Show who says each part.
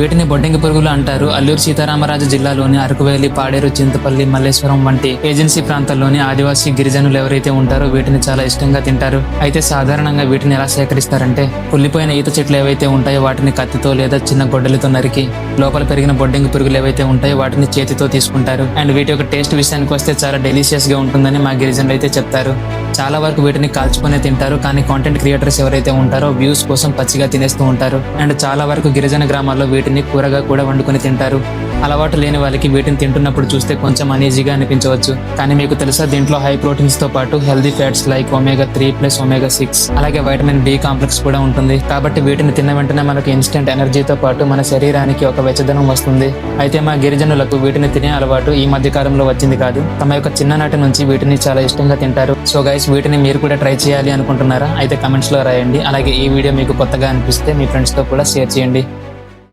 Speaker 1: వీటిని బొడ్డెంగి పురుగులు అంటారు. అల్లూరు సీతారామరాజు జిల్లాలోని అరకువేలి పాడేరు చింతపల్లి మల్లేశ్వరం వంటి ఏజెన్సీ ప్రాంతాల్లోని ఆదివాసీ గిరిజనులు ఎవరైతే ఉంటారో వీటిని చాలా ఇష్టంగా తింటారు. అయితే సాధారణంగా వీటిని ఎలా సేకరిస్తారంటే కుళ్ళిపోయిన ఈత చెట్లు ఏవైతే ఉంటాయో వాటిని కత్తితో లేదా చిన్న గొడ్డలతో నరికి లోపల పెరిగిన బొడ్డెంగి పురుగులు ఏవైతే ఉంటాయో వాటిని చేతితో తీసుకుంటారు. అండ్ వీటి యొక్క టేస్ట్ విషయానికి వస్తే చాలా డెలిషియస్గా ఉంటుందని మా గిరిజనులు అయితే చెప్తారు. చాలా వరకు వీటిని కాల్చుకునే తింటారు కానీ కాంటెంట్ క్రియేటర్స్ ఎవరైతే ఉంటారో వ్యూస్ కోసం పచ్చిగా తినేస్తూ ఉంటారు. అండ్ చాలా వరకు గిరిజన గ్రామాల్లో వీటిని కూరగా కూడా వండుకొని తింటారు. అలవాటు లేని వాళ్ళకి వీటిని తింటున్నప్పుడు చూస్తే కొంచెం అనీజీగా అనిపించవచ్చు. కానీ మీకు తెలుసా దీంట్లో హై ప్రోటీన్స్తో పాటు healthy fats like omega three plus omega six అలాగే వైటమిన్ బి కాంప్లెక్స్ కూడా ఉంటుంది. కాబట్టి వీటిని తిన్న వెంటనే మనకు ఇన్స్టెంట్ ఎనర్జీతో పాటు మన శరీరానికి ఒక వెచ్చదనం వస్తుంది. అయితే మా గిరిజనులకు వీటిని తినే అలవాటు ఈ మధ్య కాలంలో వచ్చింది కాదు. తమ యొక్క చిన్ననాటి నుంచి వీటిని చాలా ఇష్టంగా తింటారు. సో గైస్ వీటిని మీరు కూడా ట్రై చేయాలి అనుకుంటున్నారా? అయితే కమెంట్స్లో రాయండి. అలాగే ఈ వీడియో మీకు కొత్తగా అనిపిస్తే మీ ఫ్రెండ్స్తో కూడా షేర్ చేయండి.